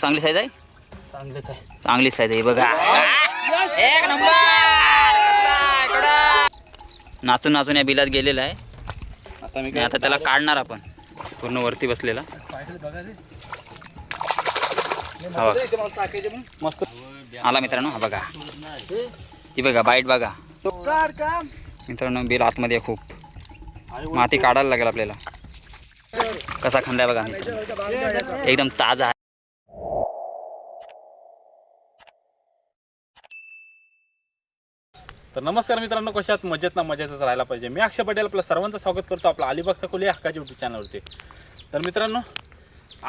चांगली साईज आहे? चांगलेच आहे. चांगली साईज आहे बघा. एक नंबर. नाचून नाचून या बिलात गेलेला आहे. आता मी आणि आता त्याला काढणार आपण. पूर्ण वरती बसलेला. हा बघा. मस्त. आला मित्रांनो हा बघा. ही बघा बाईट बघा. मित्रांनो बिल आतमध्ये आहे खूप. माती काढायला लागेल आपल्याला. कसा खांदा बघा. एकदम ताजा आहे. तर नमस्कार मित्रांनो कशात मजेत ना मजेतच राहायला पाहिजे. मी अक्षय पटेल आपलं सर्वांचं स्वागत करतो आपलं अलिबागचा खोली हक्काच्या यूट्यूब चॅनलवरती तर मित्रांनो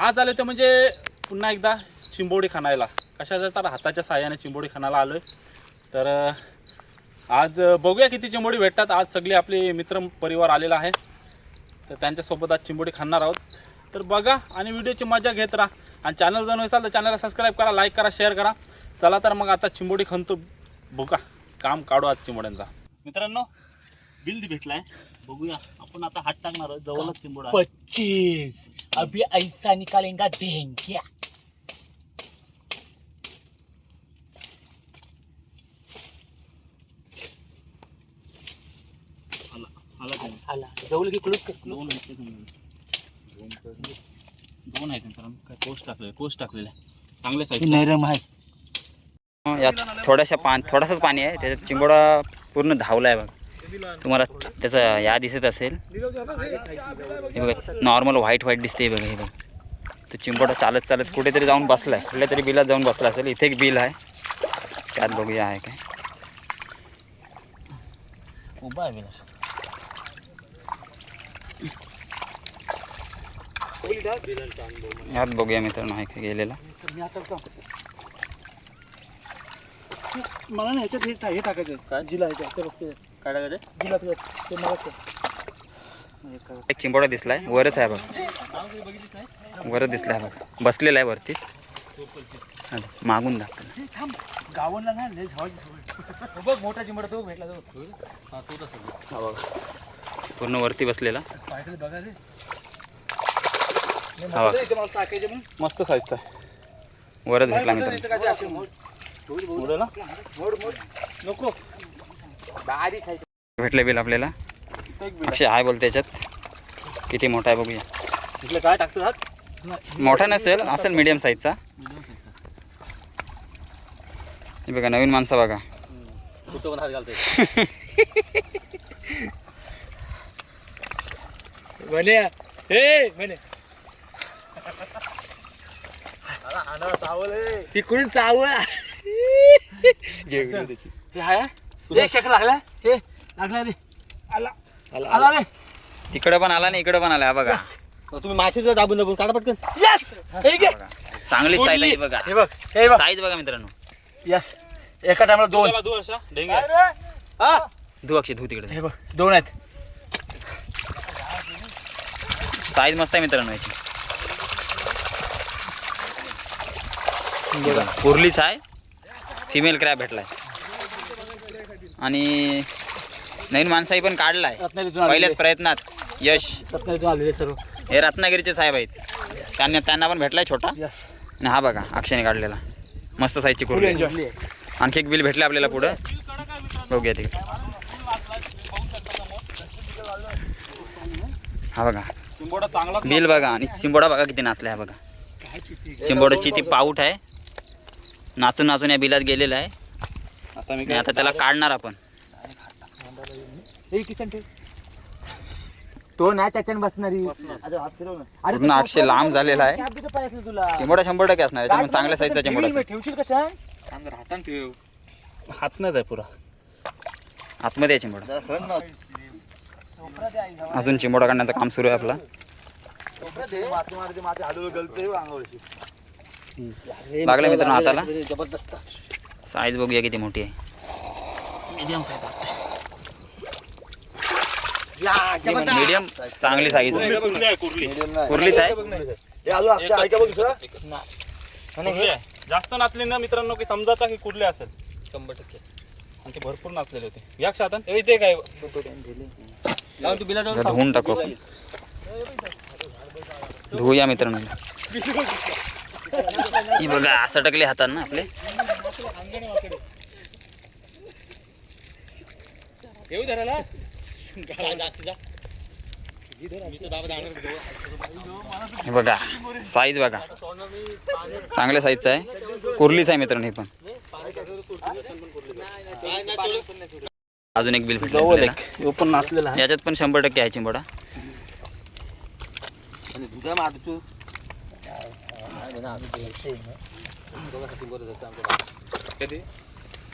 आज आले ते म्हणजे पुन्हा एकदा चिंबोडी खाणायला. कशाचं तर हाताच्या साह्याने चिंबोडी खाणायला आलो आहे तर आज बघूया किती चिंबोडी भेटतात. आज सगळे आपले मित्र परिवार आलेला आहे. तर त्यांच्यासोबत आज चिंबोडी खाणार आहोत. तर बघा आणि व्हिडिओची मजा घेत राहा. आणि चॅनल जर नसाल तर चॅनलला सबस्क्राईब करा लाईक करा शेअर करा. चला तर मग आता चिंबोडी खणतो. बघा काम काढू आज चिंबोड्यांचा. मित्रांनो बिल भेटलाय. बघूया आपण आता हात टाकणार आहोत. जवळच चिंबोडा. पच्चीस. अभी ऐसा निकालेगा देंगे आला आला का नाही? आला जवळ की क्लोज कर दोन आहेत ते दोन. आहेत मित्रांनो काय कोस्ट टाकलेलं कोस्ट टाकलेलं. आहे चांगल्या साईज नरम आहे. यात थोड्याशा पान थोडासाच पाणी आहे. त्याच्यात चिंबोडा पूर्ण धावला आहे बघा. तुम्हाला त्याचा या दिसत असेल. हे बघा नॉर्मल व्हाईट व्हाईट दिसते बघा हे बघा. तर चिंबोडा चालत चालत कुठेतरी जाऊन बसला आहे कुठल्या तरी बिलात जाऊन बसला असेल. इथे एक बिल आहे. त्यात बघूया आहे काय. उभा आहे विनाश यात बघूया मित्रांनो आहे काय गेलेला. मला ना ह्याच्यात हे टा- हे टाकायचं काय? जिला ह्याच्यात ते बघते. जिला ते ते मला ते. एक चिंबोडा दिसलाय वरच आहे बघ. वरच दिसलाय बघ. बसलेला आहे वरती. हा, मागून दाखव. हे थांब गावाला ना लय झाड बघ मोठा चिंबडा तो भेटला तो. हा बघ पूर्ण वरती बसलेला. पाहिजे बघा रे. हा बघ. मस्त साईजचा आहे. वरच भेटला मित्रांनो. असे मोड ना? नको. भेटले बिल आपल्याला. अक्षय आहे बोलते याच्यात. किती मोठा आहे बघूया. इथलं काय टाकतो हात? मोठा नसेल असेल मीडियम साईजचा हे बघा नवीन माणसं बघा. कुठं पण हात घालतोय. म्हणे हे म्हणे तिकडून हे हाय हे खेक लागला हे लागला रे. आला. आला रे. तिकडं पण आला आणि इकडं पण आला हा बघा. तुम्ही माशी दाबून दाबून काढा पटकन. यस हे घे. चांगली साईज आहे ही बघा. हे बघ हे बघ. साईज बघा मित्रांनो. यस एका टायमाला दोन. दोन अशा? ढेंगे धू अक्षय धू तिकडे. हे बघ दोन आहेत. साईज मस्त आहे मित्रांनो याची. बघा कुर्लीच आहे. फिमेल क्रॅब भेटलाय. आणि नवीन माणसाही पण काढलाय. रत्नागिरीतून पहिल्याच प्रयत्नात. यश. रत्नागिरीतून आलेले सर्व. हे रत्नागिरीचे साहेब आहेत त्यांना त्यांना पण भेटलाय छोटा. यस आणि हा बघा अक्षयने काढलेला. मस्त साईजची फुल कुर्ली एन्जॉय आणखी एक बिल भेटले आपल्याला पुढं. बघूया तिकडे. हा बघा. बिल बघा आणि चिंबोडा बघा किती नाचला आहे बघा. चिंबोडाची ती पाऊट आहे. नाचून नाचून या बिलात गेलेला आहे. आता मी आणि आता त्याला काढणार आपण. ठेव. तो नाही त्याच्यानं बसणारी. अरे हात फिरव ना. अरे पूर्ण आठशे लांब झालेला आहे. पाहिजे तुला. चिंबोडा शंभर टक्के असणार आहे. त्यामुळे चांगल्या साईजचा चिंबोडा असेल. ठेवशील कशा हातान ठेव. हात नाही जाय पुरा. आतमध्ये आहे चिंबोडा अजून चिंबोडा काढण्याचं काम सुरू आहे आपला. लागलं मित्रांनो हाताला? जबरदस्त. साईज बघूया किती मोठी आहे. मीडियम साईज मीडियम चांगली साईज आहे. कुर्ली आहे कुर्ली. कुर्लीच आहे. जास्त नाचले ना मित्रांनो की समजाचा की कुर्ले असेल. शंभर टक्के. आणि ते भरपूर नाचलेले होते. या क्षातन. इथे काय तू बिला जरा धुवून टाकू. धुवूया मित्रांनो. हे बघा असं टकले हातात ना आपले हे बघा साईज बघा. चांगल्या साईजचं आहे. कुर्लीच आहे मित्रांनो हे पण. अजून एक बिल भेटलं आहे. याच्यात पण शंभर टक्के आहे चिंबोडा.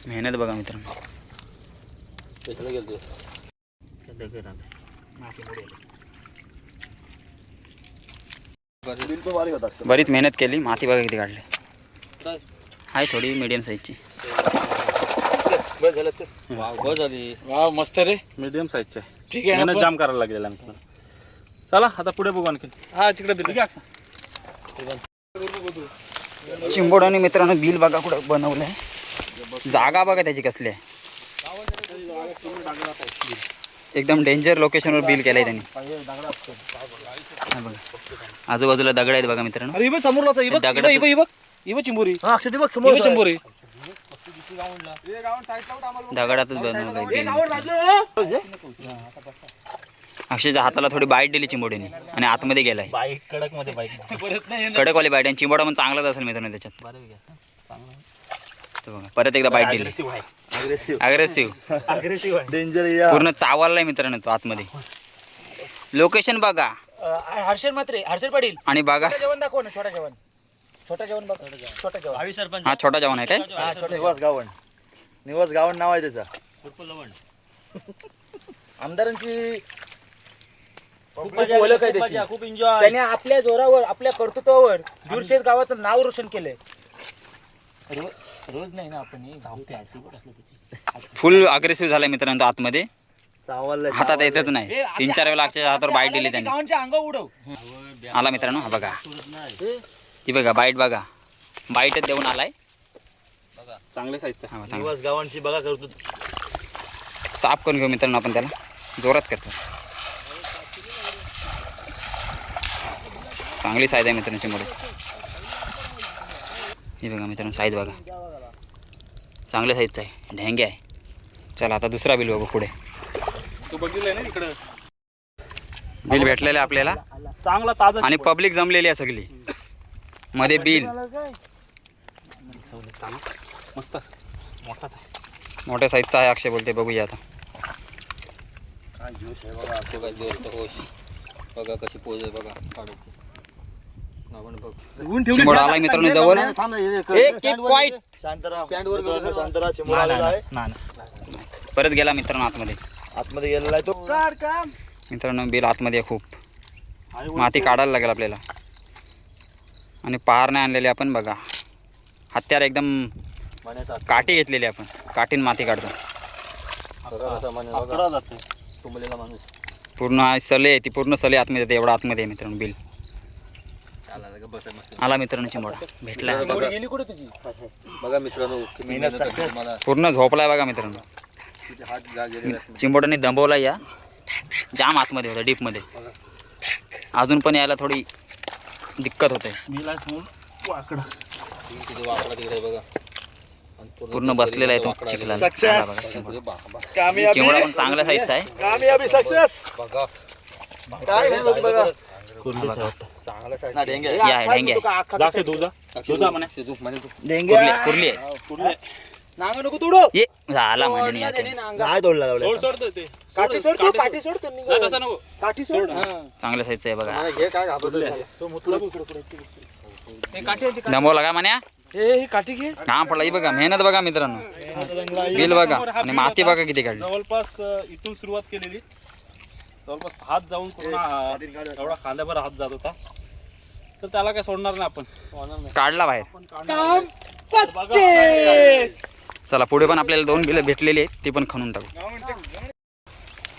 मेहनत बघा मित्रांनो. बरीच मेहनत केली माती बघा किती काढली. आहे थोडी मीडियम साईजची वा मस्त रे. मीडियम साईजचे ठीक आहे ना मेहनत? जाम करायला लागलेला. चला आता पुढे बघू आणखी हा तिकडे ठीक आहे चिंबोडाने मित्रांनो बिल बघा कुठं बनवलंय जागा बघा त्याची कसली आहे. एकदम डेंजर लोकेशनवर बिल केलंय त्यांनी. हा बघा. आजूबाजूला दगड आहेत बघा मित्रांनो. आहे, इबे इबे चिंबोरी. हा समोर चिंबोरी. दगडातच बनवलंय. बिल. अक्षयच्या हाताला थोडी बाईट दिली चिंबोडीने आणि आतमध्ये गेलाय. बाईक कडकमध्ये बाईक परत नाही येणार. कडकवाली बाईट आणि चिंबोडा पण चांगलाच असेल मित्रांनो त्याच्यात. तो बघा परत एकदा बाईट दिली. अग्रेसिव्ह अग्रेसिव्ह डेंजर पूर्ण चावललाय मित्रांनो तो आतमध्ये. लोकेशन बघा. अं, हर्षद मात्रे हर्षद पाटील. आणि बघा. छोटं जेवण दाखव ना छोटा जेवण. छोटा जेवण बघ छोटा जेवण. हा छोटा जवान आहे काय? हा छोटा निवास गावण. निवास गावण नाव आहे त्याचा. आमदारांची खूप मजा ओळख आहे खूप त्याची. मजा, खूप एन्जॉय त्याने आपल्या जोरावर आपल्या कर्तृत्वावर जुरशेद गावाचं नाव रोशन केलंय. रोज रोज नाही ना आपण हे गावठी आरसी बोट असलं त्याची. फुल अग्रेसिव्ह झालाय मित्रांनो तो आतमध्ये हातात येतच नाही. तीन चार वेळा अक्षयच्या हातावर बाईट दिली त्यांनी. गावांच्या अंगा उडव. आला मित्रांनो हा बघा. ही? बघा बाईट बघा. बाईटच देऊन आलाय. चांगले साईजचा हा, चांगला. गावांची बघा करतो. साफ करून घेऊ मित्रांनो आपण त्याला. जोरात करतो. चांगली साईज आहे मित्रांची मुळे ही बघा मित्रांनो साईज बघा चांगल्या साईजचा आहे ढेंगे आहे चला आता दुसरा बिल बघू पुढे तू बघितलंय ना इकडं बिल भेटलेलं आहे आपल्याला चांगला ताजा आणि पब्लिक जमलेली आहे सगळी मध्ये बिल मस्त असं. मोठाच आहे मोठ्या साईजचा आहे अक्षय बोलते बघूया आता बघा कशी पोज आहे बघा चिंबोडा आलाय मित्रांनो जवळ. परत गेला मित्रांनो आतमध्ये. आतमध्ये गेलेला आहे तो. मित्रांनो बिल आतमध्ये आहे खूप. माती काढायला लागेल आपल्याला. आणि पार नाही आणलेली आपण बघा. हत्यार एकदम काठी घेतलेली आपण. काठीन माती काढतो. पूर्ण सले आहे ती पूर्ण सले आतमध्ये येते एवढा आतमध्ये आहे मित्रांनो बिल. आला मित्रांनो चिंबोडा. भेटला. चिंबोरी गेली कुठे तुझी? बघा मित्रांनो मेहनत सक्सेस पूर्ण झोपलाय बघा मित्रांनो. चिंबोडाने दंबवला या. जाम आतमध्ये होता डीपमध्ये अजून पण यायला थोडी दिक्कत होते. मीला समोर वाकडा. पूर्ण बसलेला आहे तो चिखला चिंबोडा पण चांगल्या साईजचा आहे. काय म्हणत होती बघा. ना, डेंगे. या आहे, ढेंगे आहे. जा से दुजा दुजा म्हणे. डेंगे. कुर्ली कुर्ली आहे. कुठले नांग नको तुडू. ये झाला म्हणजे नाही आता. नाही तोडला लावले सोड सोड ते. काठी सोड तू काठी सोड तू नाही, तसं नको. काठी सोड. चांगल्या साईजचा आहे बघा. काय म्हण्या? हे ही काठी घे. काम पडला ही बघा मेहनत बघा मित्रांनो. बिल बघा. आणि माती बघा किती काढली. जवळपास अ, इथून सुरुवात केलेली. जवळपास हात जाऊन पूर्ण एवढा खांद्याभर हात जात होता. तर त्याला काय सोडणार नाही आपण. काढला बाहेर. पच्चीस! चला पुढे पण आपल्याला दोन बिलं भेटलेली आहेत ती पण खणून टाकू.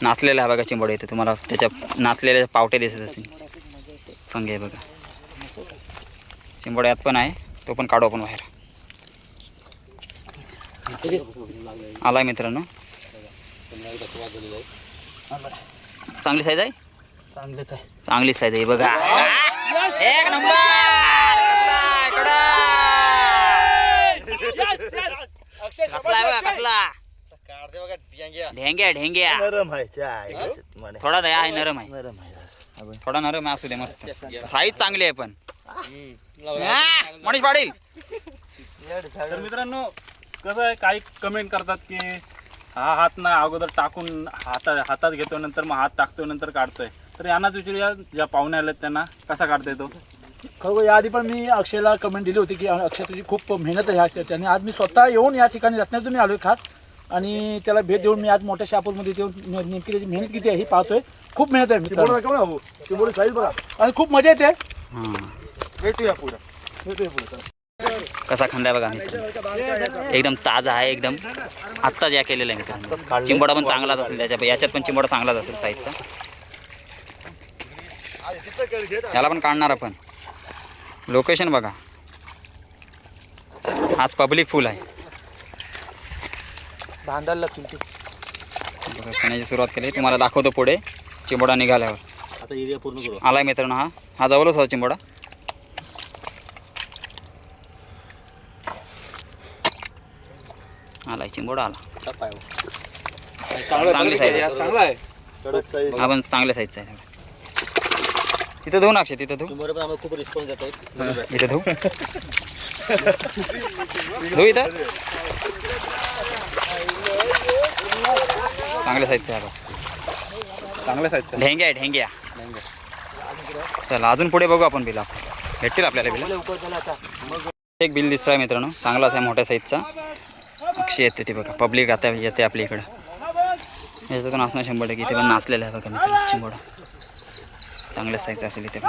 नाचलेला आहे बघा चिंबोडे इथे तुम्हाला त्याच्या नाचलेले पावटे दिसत असतील. फंगे आहे बघा. चिंबोड्यात पण आहे तो पण काढू आपण बाहेर. आलाय मित्रांनो. चांगली साईज आहे? चांगलीच आहे. चांगली साईज आहे बघा. एक नंबर. कसला आहे कसला? ढेंग्या ढेंग्या. थोडा दया आहे नरम आहे. थोडा नरम आहे असू दे मस्त. साईज चांगली आहे पण. मनीष पाडील मित्रांनो कसं आहे? काही कमेंट करतात की हा हात ना अगोदर टाकून हाता हातात घेतो नंतर मग हात टाकतोय नंतर काढतोय. तर यांनाच विचारूया ज्या पाहुणे आलेत त्यांना कसा काढता येतो? खरोखर याआधी पण मी अक्षयला कमेंट दिली होती की अक्षय तुझी खूप मेहनत आहे ह्यासाठी आणि आज मी स्वतः येऊन या ठिकाणी रत्नागिरीतून मी आलो आहे खास. आणि त्याला भेट देऊन मी आज मोठ्या शापूरमध्ये येऊन ने- नेमकी त्याची मेहनत किती आहे ही पाहतोय. खूप मेहनत आहे साईज बघा. आणि खूप मजा येते. हा. भेटूया पुढं. भेटूया पुढं. कसा खांदा बघा. एकदम ताजा आहे एकदम आत्ताच या केलेला आहे मित्रांनो चिंबोडा पण चांगलाच असेल त्याच्या याच्यात पण चिंबोडा चांगलाच असेल साईजचा याला पण काढणार आपण. लोकेशन बघा. आज पब्लिक फुल आहे. खाण्याची सुरुवात केली. तुम्हाला दाखवतो पुढे. चिंबोडा निघाल्यावर. आता एरिया पूर्ण मित्रांनो हा. हा जवळच होता चिंबोडा आलाय चिंबोडा आला चांगली साईज आहे. चांगला आहे. कडक साईज हा पण चांगल्या साईजचा आहे. तिथं धुवू ना अक्षय तिथं धुवू बरोबर आम्हाला खूप रिस्पॉन्स देत आहेत इथं धुवू धुवू इथं. चांगल्या साईजचा आहे बघ. चांगल्या साईजचा ढेंग्या आहे ढेंग्या. चला अजून पुढे बघू आपण बिल. भेटतील आपल्याला बिल. एक बिल दिसतोय मित्रांनो. चांगलाच आहे मोठ्या साईजचा अक्षय येते ते बघा. पब्लिक आता येते आपल्या इकडं. याच्यातून असणं शंभर टक्के इथे पण नाचलेलं आहे बघा मित्रांनो चिंबोडा. चांगल्या साईजचा असेल इथे पण.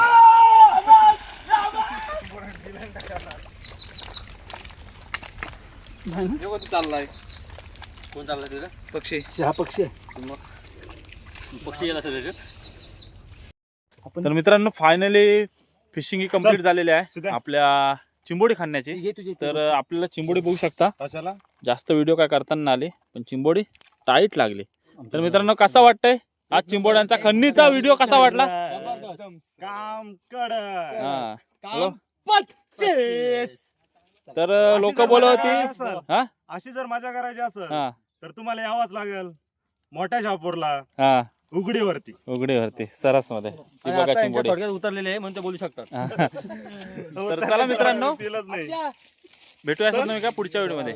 चाललाय? कोण चाललाय तिथे? पक्षी. हा पक्षी आहे. पक्षी गेला सर तर मित्रांनो फायनली फिशिंग ही कंप्लीट झालेली आहे. आपल्या चिंबोडी खाण्याची. तर आपल्याला चिंबोडी बघू शकता. कशाला? जास्त व्हिडिओ काय करताना आले पण चिंबोडी टाईट लागली. तर मित्रांनो कसा वाटतंय? आज चिंबोड्यांचा खन्नीचा व्हिडिओ कसा वाटला? काम हा? तर लोक बोलत होती हा? अशी जर मजा करायची असेल हा. तर तुम्हाला यावंच लागेल. मोठ्या शापूरला हा. उघडीवरती. उघडीवरती सरसमध्ये ती बघा चिंबोडी उतरलेले आहे म्हणून ते बोलू शकतात. तर चला मित्रांनो. भेटूया असं तुम्ही का पुढच्या व्हिडिओमध्ये